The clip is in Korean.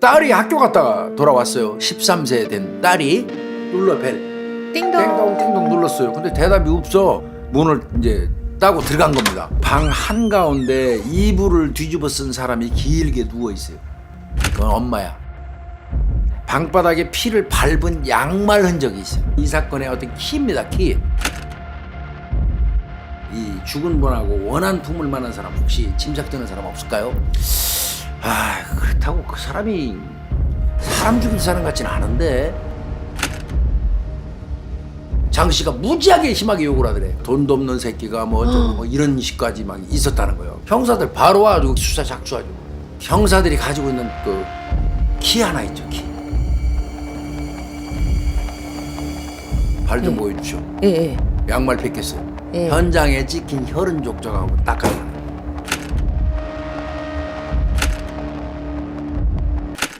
딸이 학교 갔다가 돌아왔어요. 13세 된 딸이 눌러 벨. 띵동. 땡동 눌렀어요. 근데 대답이 없어. 문을 이제 따고 들어간 겁니다. 방 한가운데 이불을 뒤집어 쓴 사람이 길게 누워 있어요. 그건 엄마야. 방바닥에 피를 밟은 양말 흔적이 있어요. 이 사건의 어떤 키입니다. 키. 이 죽은 분하고 원한 품을 만한 사람 혹시 짐작되는 사람 없을까요? 아 그렇다고 그 사람이 사람 죽인 사람 같지는 않은데 장 씨가 무지하게 심하게 욕을 하더래. 돈도 없는 새끼가 뭐 어쩌고 뭐 이런 식까지 막 있었다는 거예요. 형사들 바로 와가지고 수사 작수하죠. 형사들이 가지고 있는 그 키 하나 있죠 키 발 좀 네. 보여주죠? 예, 예. 양말 뺏겼어요. 예. 현장에 찍힌 혈흔 족적하고 닦아요